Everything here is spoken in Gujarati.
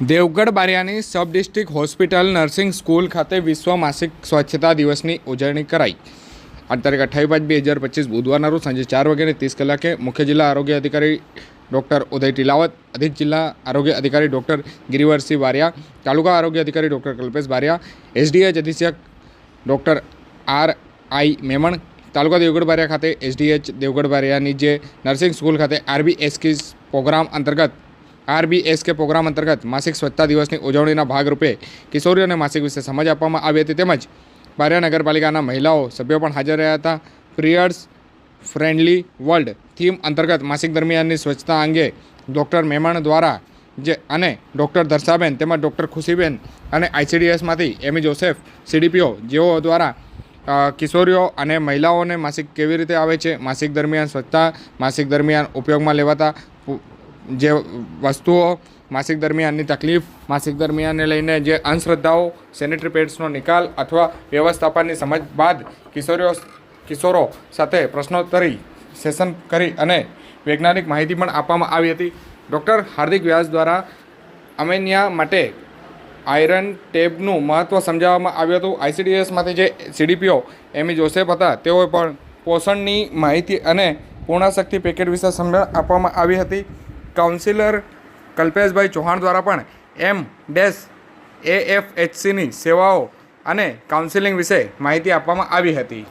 Devgadh બારિયાની sub district hospital nursing school ખાતે વિશ્વ માસિક સ્વચ્છતા દિવસની ઉજવણી કરાઈ. આ તારીખ અઠ્ઠાવીસ પાંચ બે હજાર પચીસ બુધવારના રોજ સાંજે ચાર વાગ્યાને ત્રીસ કલાકે મુખ્ય જિલ્લા આરોગ્ય અધિકારી ડૉક્ટર ઉદય ટીલાવત, અધિક જિલ્લા આરોગ્ય અધિકારી ડૉક્ટર ગિરિવરસિંહ બારિયા, તાલુકા આરોગ્ય અધિકારી ડૉક્ટર કલ્પેશ બારિયા એસડીએચ અધિક્ષક ડૉક્ટર આર આઈ મેમણ, તાલુકા દેવગઢ બારિયા ખાતે એસડીએચ દેવગઢ બારિયાની જે નર્સિંગ સ્કૂલ ખાતે આરબી એસકીસ પ્રોગ્રામ અંતર્ગત આરબીએસકે પ્રોગ્રામ અંતર્ગત માસિક સ્વચ્છતા દિવસની ઉજવણીના ભાગરૂપે કિશોરીઓને માસિક વિશે સમજ આપવામાં આવી હતી. તેમજ બારિયા નગરપાલિકાના મહિલાઓ સભ્યો પણ હાજર રહ્યા હતા. પ્રિયર્સ ફ્રેન્ડલી વર્લ્ડ થીમ અંતર્ગત માસિક દરમિયાનની સ્વચ્છતા અંગે ડૉક્ટર મેમણ દ્વારા જે અને ડૉક્ટર દર્શાબેન તેમજ ડૉક્ટર ખુશીબેન અને આઈસીડીએસમાંથી એમી. જોસેફ, સીડીપીઓ જેઓ દ્વારા કિશોરીઓ અને મહિલાઓને માસિક કેવી રીતે આવે છે? માસિક દરમિયાન સ્વચ્છતા, માસિક દરમિયાન ઉપયોગમાં લેવાતા જે વસ્તુઓ માસિક દરમિયાનની તકલીફ, માસિક દરમિયાનને લઈને જે અંધશ્રદ્ધાઓ સેનેટરી પેડ્સનો નિકાલ અથવા વ્યવસ્થાપનની સમજ બાદ કિશોરીઓ કિશોરો સાથે પ્રશ્નોત્તરી સેશન કરી અને વૈજ્ઞાનિક માહિતી પણ આપવામાં આવી હતી. ડૉક્ટર હાર્દિક વ્યાસ દ્વારા અમેનિયા માટે આયરન ટેબનું મહત્ત્વ સમજાવવામાં આવ્યું હતું. આઈસીડીએસમાંથી જે સીડીપીઓ એમી જોસેફ હતા, તેઓએ પણ પોષણની માહિતી અને પૂર્ણાશક્તિ પેકેટ વિશે સમજણ આપવામાં આવી હતી. કાઉન્સિલર કલ્પેશભાઈ ચૌહાણ દ્વારા પણ એમ ડેશ એએફએચસીની સેવાઓ અને કાઉન્સિલિંગ વિશે માહિતી આપવામાં આવી હતી.